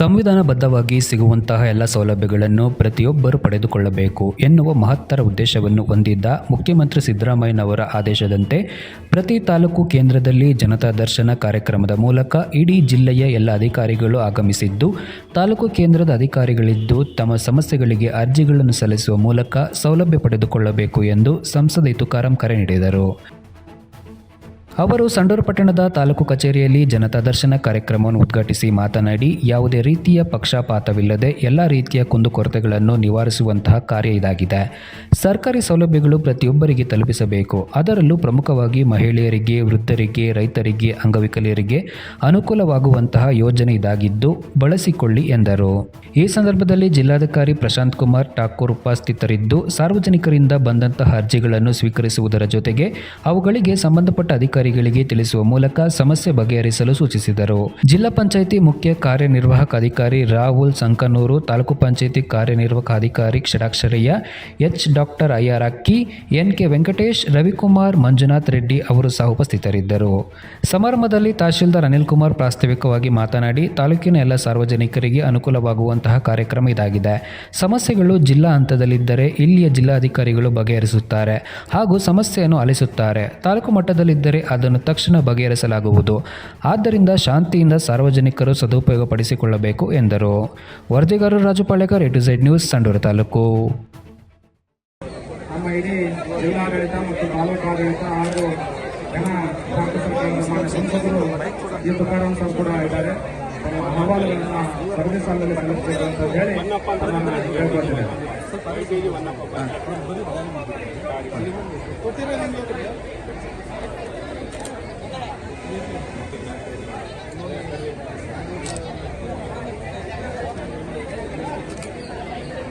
ಸಂವಿಧಾನಬದ್ಧವಾಗಿ ಸಿಗುವಂತಹ ಎಲ್ಲ ಸೌಲಭ್ಯಗಳನ್ನು ಪ್ರತಿಯೊಬ್ಬರು ಪಡೆದುಕೊಳ್ಳಬೇಕು ಎನ್ನುವ ಮಹತ್ತರ ಉದ್ದೇಶವನ್ನು ಹೊಂದಿದ್ದ ಮುಖ್ಯಮಂತ್ರಿ ಸಿದ್ದರಾಮಯ್ಯನವರ ಆದೇಶದಂತೆ ಪ್ರತಿ ತಾಲೂಕು ಕೇಂದ್ರದಲ್ಲಿ ಜನತಾ ದರ್ಶನ ಕಾರ್ಯಕ್ರಮದ ಮೂಲಕ ಇಡೀ ಜಿಲ್ಲೆಯ ಎಲ್ಲ ಅಧಿಕಾರಿಗಳು ಆಗಮಿಸಿದ್ದು, ತಾಲೂಕು ಕೇಂದ್ರದ ಅಧಿಕಾರಿಗಳಿದ್ದು ತಮ್ಮ ಸಮಸ್ಯೆಗಳಿಗೆ ಅರ್ಜಿಗಳನ್ನು ಸಲ್ಲಿಸುವ ಮೂಲಕ ಸೌಲಭ್ಯ ಪಡೆದುಕೊಳ್ಳಬೇಕು ಎಂದು ಸಂಸದೆ ತುಕಾರಾಂ ಕರೆ ನೀಡಿದರು. ಅವರು ಸಂಡೂರು ಪಟ್ಟಣದ ತಾಲೂಕು ಕಚೇರಿಯಲ್ಲಿ ಜನತಾ ದರ್ಶನ ಕಾರ್ಯಕ್ರಮವನ್ನು ಉದ್ಘಾಟಿಸಿ ಮಾತನಾಡಿ, ಯಾವುದೇ ರೀತಿಯ ಪಕ್ಷಪಾತವಿಲ್ಲದೆ ಎಲ್ಲ ರೀತಿಯ ಕುಂದುಕೊರತೆಗಳನ್ನು ನಿವಾರಿಸುವಂತಹ ಕಾರ್ಯ ಇದಾಗಿದೆ. ಸರ್ಕಾರಿ ಸೌಲಭ್ಯಗಳು ಪ್ರತಿಯೊಬ್ಬರಿಗೆ ತಲುಪಿಸಬೇಕು. ಅದರಲ್ಲೂ ಪ್ರಮುಖವಾಗಿ ಮಹಿಳೆಯರಿಗೆ, ವೃದ್ಧರಿಗೆ, ರೈತರಿಗೆ, ಅಂಗವಿಕಲರಿಗೆ ಅನುಕೂಲವಾಗುವಂತಹ ಯೋಜನೆ ಇದಾಗಿದ್ದು ಬಳಸಿಕೊಳ್ಳಿ ಎಂದರು. ಈ ಸಂದರ್ಭದಲ್ಲಿ ಜಿಲ್ಲಾಧಿಕಾರಿ ಪ್ರಶಾಂತ್ ಕುಮಾರ್ ಠಾಕೂರ್ ಉಪಸ್ಥಿತರಿದ್ದು, ಸಾರ್ವಜನಿಕರಿಂದ ಬಂದಂತಹ ಅರ್ಜಿಗಳನ್ನು ಸ್ವೀಕರಿಸುವುದರ ಜೊತೆಗೆ ಅವುಗಳಿಗೆ ಸಂಬಂಧಪಟ್ಟ ಅಧಿಕಾರಿಗಳಿಗೆ ತಿಳಿಸುವ ಮೂಲಕ ಸಮಸ್ಯೆ ಬಗೆಹರಿಸಲು ಸೂಚಿಸಿದರು. ಜಿಲ್ಲಾ ಪಂಚಾಯಿತಿ ಮುಖ್ಯ ಕಾರ್ಯನಿರ್ವಾಹಕ ಅಧಿಕಾರಿ ರಾಹುಲ್ ಸಂಕನೂರು, ತಾಲೂಕು ಪಂಚಾಯಿತಿ ಕಾರ್ಯನಿರ್ವಾಹಕ ಅಧಿಕಾರಿ Kshadaksharayya H doctor I R, N K Venkatesh, Ravikumar Manjunath Reddy ಅವರು ಸಹ ಉಪಸ್ಥಿತರಿದ್ದರು. ಸಮಾರಂಭದಲ್ಲಿ ತಹಶೀಲ್ದಾರ್ ಅನಿಲ್ ಕುಮಾರ್ ಪ್ರಾಸ್ತಾವಿಕವಾಗಿ ಮಾತನಾಡಿ, ತಾಲೂಕಿನ ಎಲ್ಲ ಸಾರ್ವಜನಿಕರಿಗೆ ಅನುಕೂಲವಾಗುವಂತಹ ಕಾರ್ಯಕ್ರಮ ಇದಾಗಿದೆ. ಸಮಸ್ಯೆಗಳು ಜಿಲ್ಲಾ ಹಂತದಲ್ಲಿದ್ದರೆ ಇಲ್ಲಿಯ ಜಿಲ್ಲಾಧಿಕಾರಿಗಳು ಬಗೆಹರಿಸುತ್ತಾರೆ ಹಾಗೂ ಸಮಸ್ಯೆಯನ್ನು ಅಲಿಸುತ್ತಾರೆ. ತಾಲೂಕು ಮಟ್ಟದಲ್ಲಿದ್ದರೆ ಅದನ್ನು ತಕ್ಷಣ ಬಗೆಹರಿಸಲಾಗುವುದು. ಆದ್ದರಿಂದ ಶಾಂತಿಯಿಂದ ಸಾರ್ವಜನಿಕರು ಸದುಪಯೋಗಪಡಿಸಿಕೊಳ್ಳಬೇಕು ಎಂದರು. ವರದಿಗಾರರು Raju Palyakar A to Z news Sandur taluk. ನಮ್ಮ ಇಡೀ ಜಿಲ್ಲಾಡಳಿತ ಮತ್ತು ತಾಲೂಕಾಡಳಿತ ಹಾಗೂ ಜನ ಸಂಸದರು ಈ ಸರ್ ಕೂಡ ಇದ್ದಾರೆ. ತಮ್ಮ ಅಹವಾಲುಗಳನ್ನ ಸರದಿ ಸಾಲದಲ್ಲಿ ಸಲ್ಲಿಸಬೇಕು ಅಂತ ಹೇಳಿ ನಾನು ಹೇಳ್ಕೊಳ್ತೇನೆ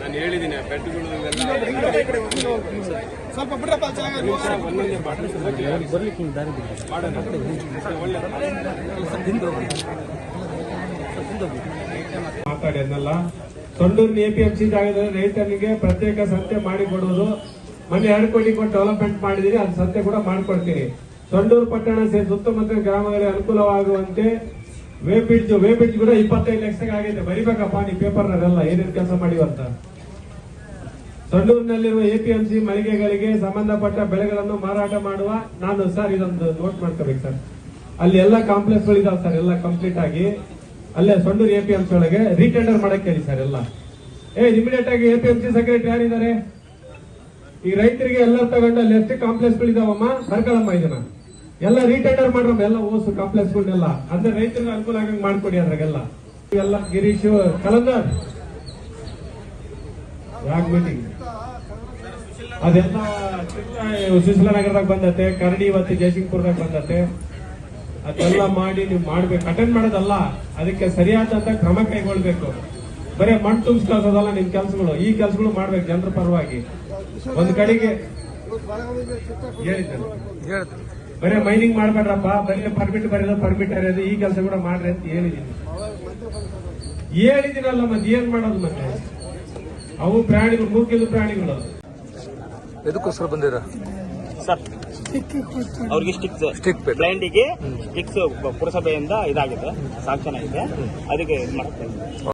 ನಾನು ಹೇಳಿದ್ದೀನಿ ಬೆಡ್ಗಳು ಸ್ವಲ್ಪ ಬಿಡ್ರಪ್ಪ ಒಂದೊಂದೇ ಮಾತಾಡಿ ಅದನ್ನೆಲ್ಲ ಎಂ ಎಪಿಎಂಸಿ ಜಾಗದಲ್ಲಿ ರೈತನಿಗೆ ಪ್ರತ್ಯೇಕ ಸಂತೆ ಮಾಡಿಕೊಡುವುದು. ಮೊನ್ನೆ ಎರಡು ಕೋಟಿ ಕೊಟ್ಟು ಡೆವಲಪ್ಮೆಂಟ್ ಮಾಡಿದೀನಿ ಅದು ಸಂತೆ ಕೂಡ ಮಾಡ್ಕೊಡ್ತೀನಿ. ಸೊಂಡೂರು ಪಟ್ಟಣ ಸೇರಿ ಸುತ್ತಮುತ್ತ ಗ್ರಾಮಗಳಿಗೆ ಅನುಕೂಲವಾಗುವಂತೆ ವೇಬಿಡ್ಜ್ ವೇ ಬ್ರಿಡ್ಜ್ ಕೂಡ ಇಪ್ಪತ್ತೈದು ಲಕ್ಷಕ್ಕೆ ಆಗೈತೆ. ಬರಿಬೇಕಪ್ಪ ನೀವು ಪೇಪರ್ನಲ್ಲೆಲ್ಲ ಏನೇನು ಕೆಲಸ ಮಾಡಿವಂತ ಸಂಡೂರಿನಲ್ಲಿರುವ ಎಪಿಎಂಸಿ ಮಳಿಗೆಗಳಿಗೆ ಸಂಬಂಧಪಟ್ಟ ಬೆಳೆಗಳನ್ನು ಮಾರಾಟ ಮಾಡುವ, ನಾನು ಸರ್ ಇದೊಂದು ನೋಟ್ ಮಾಡ್ಕೋಬೇಕು ಸರ್. ಅಲ್ಲಿ ಎಲ್ಲ ಕಾಂಪ್ಲೆಕ್ಸ್ ಗಳಿದಾವೆ ಸರ್, ಎಲ್ಲ ಕಂಪ್ಲೀಟ್ ಆಗಿ. ಅಲ್ಲೇ ಸೊಂಡೂರು ಎಪಿಎಂಸಿ ಒಳಗೆ ರೀಟೆಂಡರ್ ಮಾಡಕ್ಕೆ ಹೇಳಿ ಸರ್, ಎಲ್ಲ. ಏ ಇಮಿಡಿಯೇಟ್ ಆಗಿ ಎಪಿಎಂಸಿ ಸೆಕ್ರೆಟರಿ ಯಾರಿದ್ದಾರೆ? ಈ ರೈತರಿಗೆ ಎಲ್ಲ ತಗೊಂಡು ಅಲ್ಲಿ ಎಷ್ಟು ಕಾಂಪ್ಲೆಕ್ಸ್ ಗಳಿದಾವಮ್ಮ? ಬರ್ಕೊಳಮ್ಮ ಇದನ್ನ. ಎಲ್ಲ ರೀಟೆಂಡರ್ ಮಾಡ್ರಮ್ಮ, ಎಲ್ಲ ಓಸು ಕಾಂಪ್ಲೆಕ್ಸ್ ಗಳನ್ನೆಲ್ಲ. ಅಂದ್ರೆ ರೈತರಿಗೆ ಅನುಕೂಲ ಆಗಂಗ್ ಮಾಡ್ಕೊಡಿ ಅದ್ರಾಗೆಲ್ಲ. ಎಲ್ಲ ಗಿರೀಶ್, ಕಲಂದರ್. ರಾಗ್ ಮೀಟಿಂಗ್ ಅದೆಲ್ಲ ಸುಶೀಲನಗರದಾಗ ಬಂದತೆ, ಕರಡಿ ಇವತ್ತು ಜಯಸಿಂಗ್ಪುರದಾಗ ಬಂದತೆ. ಅದೆಲ್ಲ ಮಾಡಿ ನೀವು ಮಾಡ್ಬೇಕು. ಅಟೆಂಡ್ ಮಾಡೋದಲ್ಲ. ಅದಕ್ಕೆ ಸರಿಯಾದಂತ ಕ್ರಮ ಕೈಗೊಳ್ಬೇಕು. ಬರೀ ಮಣ್ಣು ತುಂಬಿಸಿ ಕಳ್ಸೋದಲ್ಲ ನಿಮ್ ಕೆಲ್ಸಗಳು? ಈ ಕೆಲ್ಸಗಳು ಮಾಡ್ಬೇಕು ಜನರ ಪರವಾಗಿ. ಒಂದ್ ಕಡೆಗೆ ಬರೀ ಮೈನಿಂಗ್ ಮಾಡ್ಬೇಡ್ರಪ್ಪ ಬರೀ ಪರ್ಮಿಟ್ ಬರೆಯೋದು ಪರ್ಮಿಟ್ ಅರಿಯೋದು ಈ ಕೆಲಸ ಕೂಡ ಮಾಡ್ರಿ ಅಂತ ಹೇಳಿದೀನಿ ಹೇಳಿದಿನಲ್ಲ ಮತ್ತೆ ಏನ್ ಮಾಡೋದು ಮತ್ತೆ? ಅವು ಪ್ರಾಣಿಗಳು ಮೂಕಿಲು ಪ್ರಾಣಿಗಳು. ಎದಕ್ಕೋಸ್ಕರ ಬಂದಿರ? ಸರ್ ಅವ್ರಿಗೆ ಸ್ಟಿಕ್ಸ್ ಸ್ಟಿಕ್ ಬೇಕು. ಬ್ಲೈಂಡಿಗೆ ಸ್ಟಿಕ್ಸ್ ಪುರಸಭೆಯಿಂದ ಇದಾಗಿದೆ ಸಾಂಕ್ಷನ್ ಆಗಿದೆ ಅದಕ್ಕೆ ಇದು ಮಾಡ್ತಾ ಇದ್ದೀನಿ.